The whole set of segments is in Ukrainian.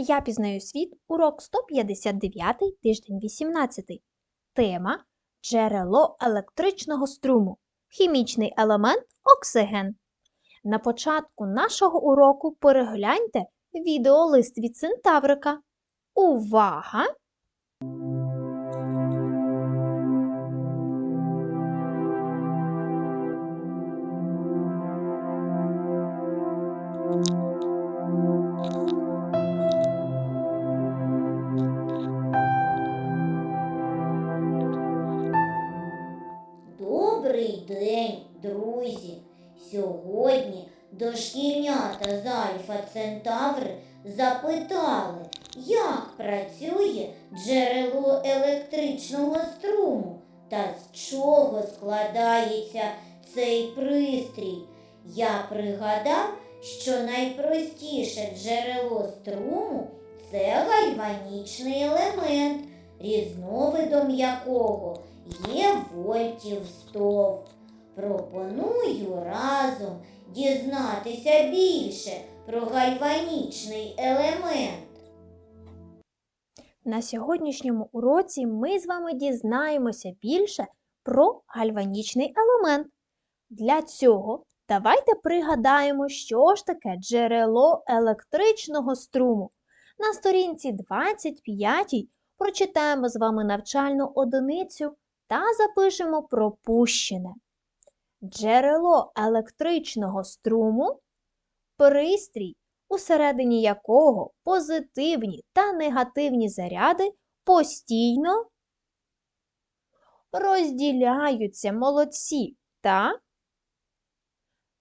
Я пізнаю світ, урок 159, тиждень 18. Тема Джерело електричного струму. Хімічний елемент оксиген. На початку нашого уроку перегляньте відеолист від Синтаврика. Увага! Центаври запитали, як працює джерело електричного струму та з чого складається цей пристрій. Я пригадав, що найпростіше джерело струму це гальванічний елемент, різновидом якого є вольтів стовп. Пропоную разом дізнатися більше про гальванічний елемент. На сьогоднішньому уроці ми з вами дізнаємося більше про гальванічний елемент. Для цього давайте пригадаємо, що ж таке джерело електричного струму. На сторінці 25 прочитаємо з вами навчальну одиницю та запишемо пропущене. Джерело електричного струму пристрій, усередині якого позитивні та негативні заряди постійно розділяються молодці та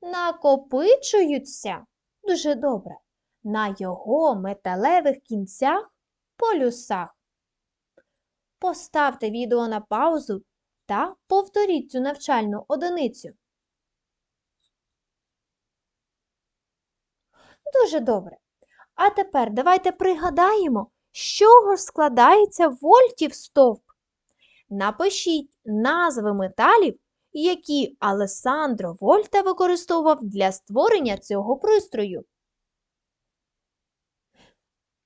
накопичуються дуже добре на його металевих кінцях полюсах. Поставте відео на паузу та повторіть цю навчальну одиницю. Дуже добре. А тепер давайте пригадаємо, з чого ж складається вольтів стовп. Напишіть назви металів, які Алесандро Вольта використовував для створення цього пристрою.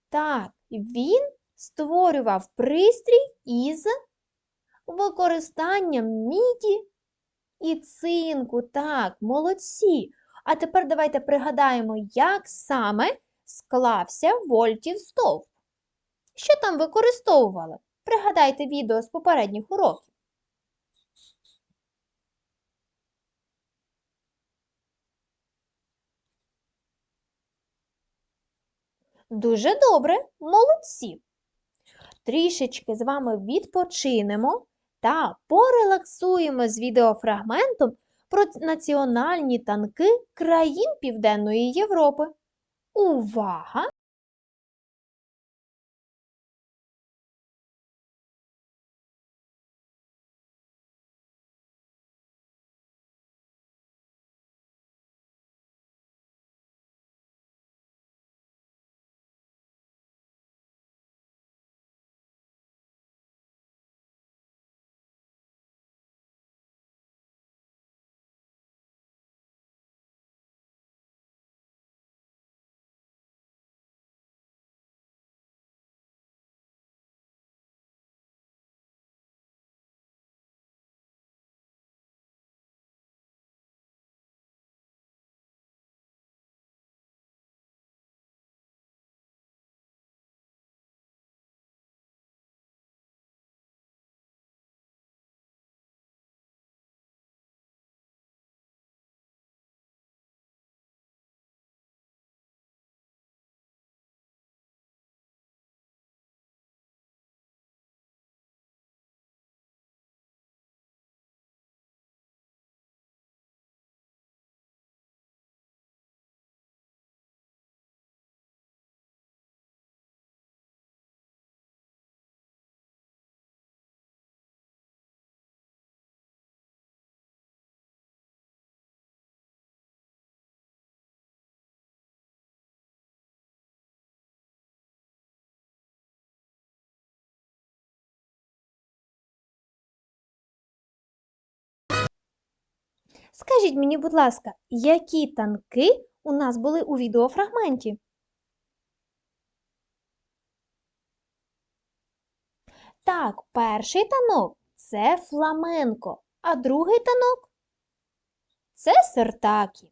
Так, він створював пристрій із використанням міді і цинку. Так, молодці. А тепер давайте пригадаємо, як саме склався вольтів стовп. Що там використовували? Пригадайте відео з попередніх уроків. Дуже добре, молодці. Трішечки з вами відпочинемо та порелаксуємо з відеофрагментом про національні танки країн Південної Європи. Увага! Скажіть мені, будь ласка, які танки у нас були у відеофрагменті? Так, перший танок це фламенко, а другий танок це сертакі.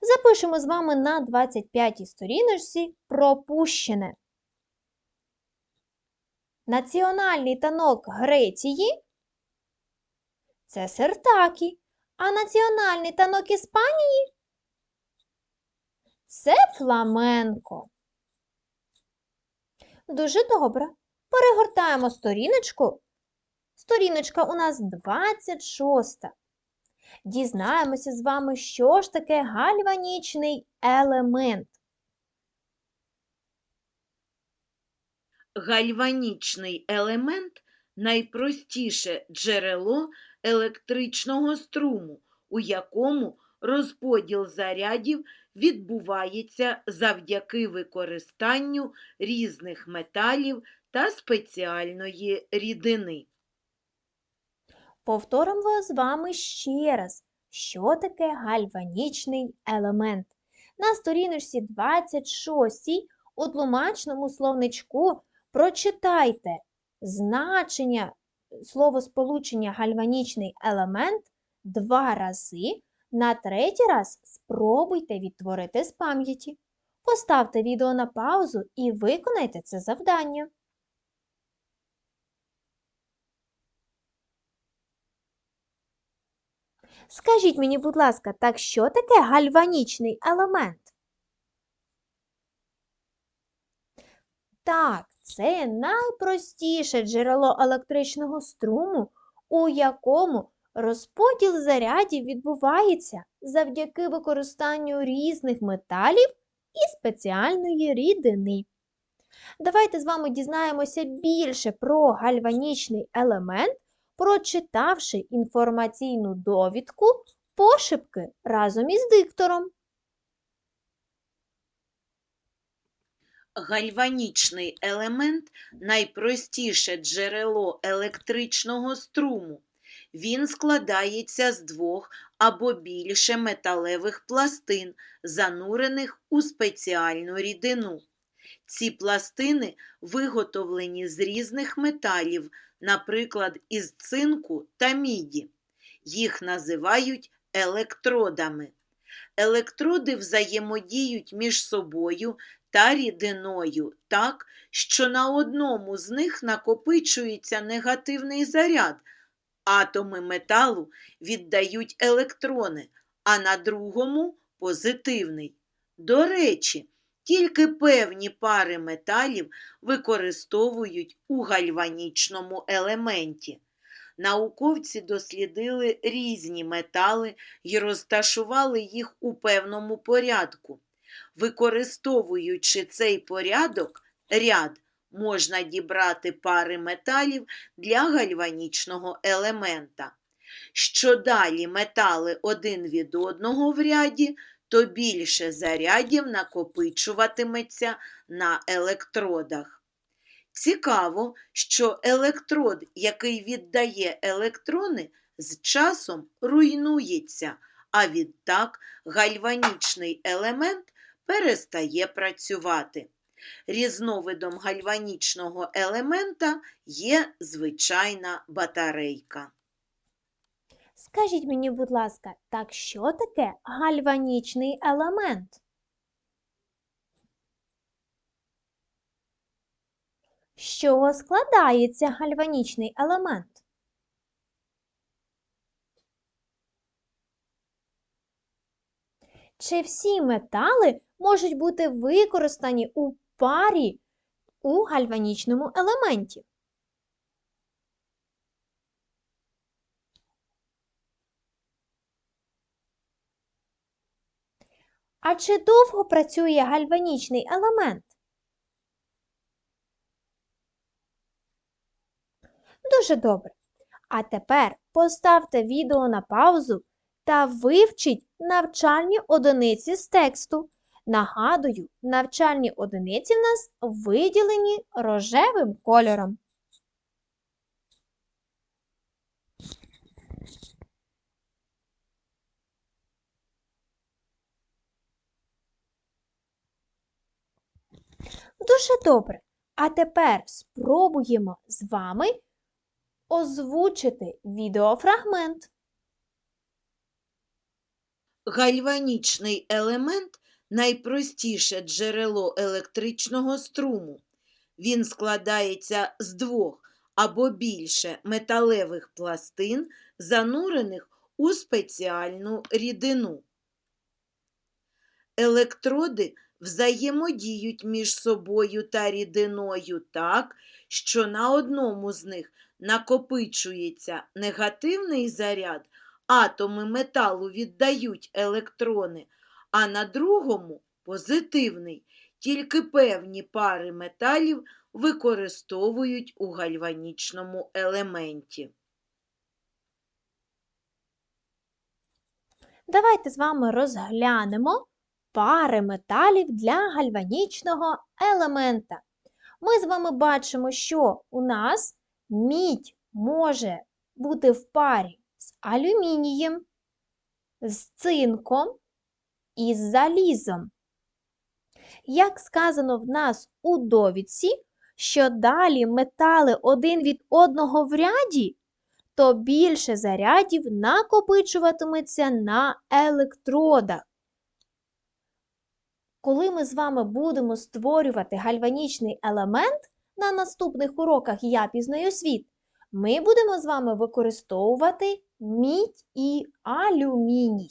Запишемо з вами на 25-й сторіночці пропущене. Національний танок Греції це сертакі, а національний танок Іспанії це фламенко. Дуже добре. Перегортаємо сторіночку. Сторіночка у нас 26. Дізнаємося з вами, що ж таке гальванічний елемент. Гальванічний елемент найпростіше джерело електричного струму, у якому розподіл зарядів відбувається завдяки використанню різних металів та спеціальної рідини. Повторимо з вами ще раз, що таке гальванічний елемент. На сторіночці 26 у тлумачному словничку прочитайте значення словосполучення гальванічний елемент два рази. На третій раз спробуйте відтворити з пам'яті. Поставте відео на паузу і виконайте це завдання. Скажіть мені, будь ласка, так що таке гальванічний елемент? Так, це найпростіше джерело електричного струму, у якому розподіл зарядів відбувається завдяки використанню різних металів і спеціальної рідини. Давайте з вами дізнаємося більше про гальванічний елемент, прочитавши інформаційну довідку пошепки разом із диктором. Гальванічний елемент найпростіше джерело електричного струму. Він складається з двох або більше металевих пластин, занурених у спеціальну рідину. Ці пластини виготовлені з різних металів, наприклад, із цинку та міді. Їх називають електродами. Електроди взаємодіють між собою та рідиною так, що на одному з них накопичується негативний заряд. Атоми металу віддають електрони, а на другому позитивний. До речі, тільки певні пари металів використовують у гальванічному елементі. Науковці дослідили різні метали і розташували їх у певному порядку. Використовуючи цей порядок, ряд можна дібрати пари металів для гальванічного елемента. Що далі метали один від одного в ряді, то більше зарядів накопичуватиметься на електродах. Цікаво, що електрод, який віддає електрони, з часом руйнується, а відтак гальванічний елемент перестає працювати. Різновидом гальванічного елемента є звичайна батарейка. Скажіть мені, будь ласка, так що таке гальванічний елемент? З чого складається гальванічний елемент? Чи всі метали можуть бути використані у парі у гальванічному елементі? А чи довго працює гальванічний елемент? Дуже добре. А тепер поставте відео на паузу та вивчіть навчальні одиниці з тексту. Нагадую, навчальні одиниці в нас виділені рожевим кольором. Дуже добре. А тепер спробуємо з вами озвучити відеофрагмент. Гальванічний елемент найпростіше джерело електричного струму. Він складається з двох або більше металевих пластин, занурених у спеціальну рідину. Електроди взаємодіють між собою та рідиною так, що на одному з них накопичується негативний заряд, атоми металу віддають електрони, а на другому позитивний. Тільки певні пари металів використовують у гальванічному елементі. Давайте з вами розглянемо пари металів для гальванічного елемента. Ми з вами бачимо, що у нас мідь може бути в парі з алюмінієм, з цинком і з залізом. Як сказано в нас у довідці, що далі метали один від одного в ряді, то більше зарядів накопичуватиметься на електродах. Коли ми з вами будемо створювати гальванічний елемент на наступних уроках Я пізнаю світ, ми будемо з вами використовувати мідь і алюміній.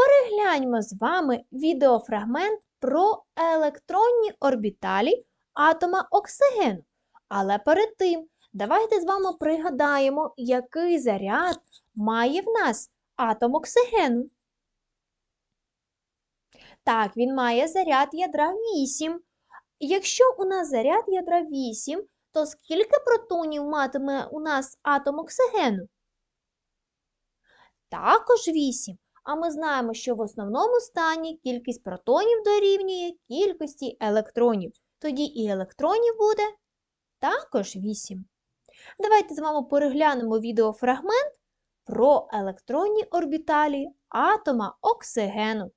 Перегляньмо з вами відеофрагмент про електронні орбіталі атома оксигену. Але перед тим давайте з вами пригадаємо, який заряд має в нас атом оксигену. Так, він має заряд ядра 8. Якщо у нас заряд ядра 8, то скільки протонів матиме у нас атом оксигену? Також 8. А ми знаємо, що в основному стані кількість протонів дорівнює кількості електронів. Тоді і електронів буде також 8. Давайте з вами переглянемо відеофрагмент про електронні орбіталі атома оксигену.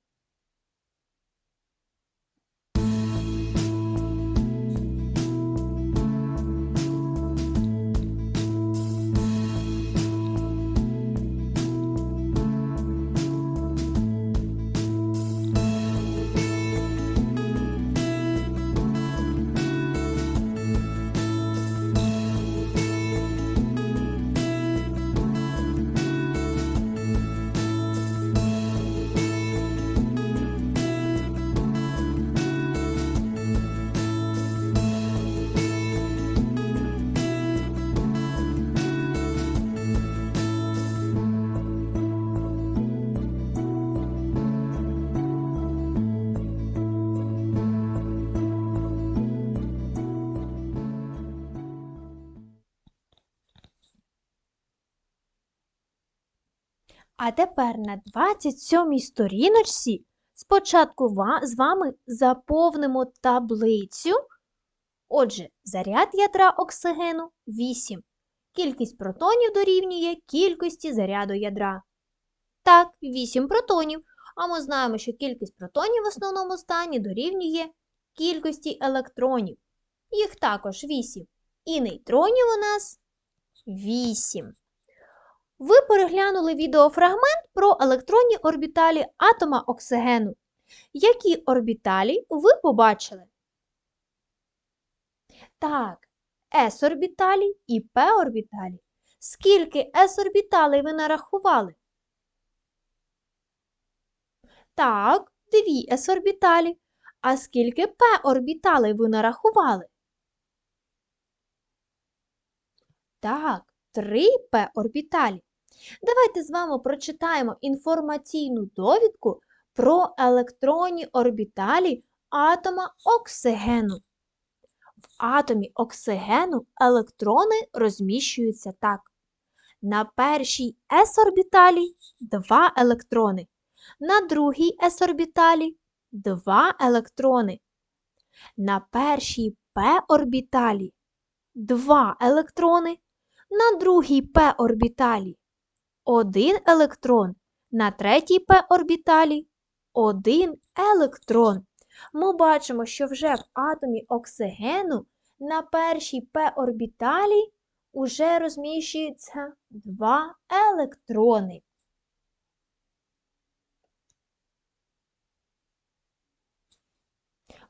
А тепер на 27-й сторіночці спочатку з вами заповнимо таблицю. Отже, заряд ядра оксигену 8. Кількість протонів дорівнює кількості заряду ядра. Так, 8 протонів. А ми знаємо, що кількість протонів в основному стані дорівнює кількості електронів. Їх також 8. І нейтронів у нас 8. Ви переглянули відеофрагмент про електронні орбіталі атома оксигену. Які орбіталі ви побачили? Так, s-орбіталі і p-орбіталі. Скільки s-орбіталей ви нарахували? Так, дві s-орбіталі. А скільки p-орбіталей ви нарахували? Так, три p-орбіталі. Давайте з вами прочитаємо інформаційну довідку про електронні орбіталі атома оксигену. В атомі оксигену електрони розміщуються так. На першій s-орбіталі два електрони, на другій s-орбіталі два електрони, на першій p-орбіталі два електрони, на другій p-орбіталі один електрон, На третій p-орбіталі один електрон. Ми бачимо, що вже в атомі оксигену на першій p-орбіталі уже розміщується два електрони.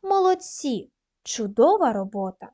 Молодці! Чудова робота!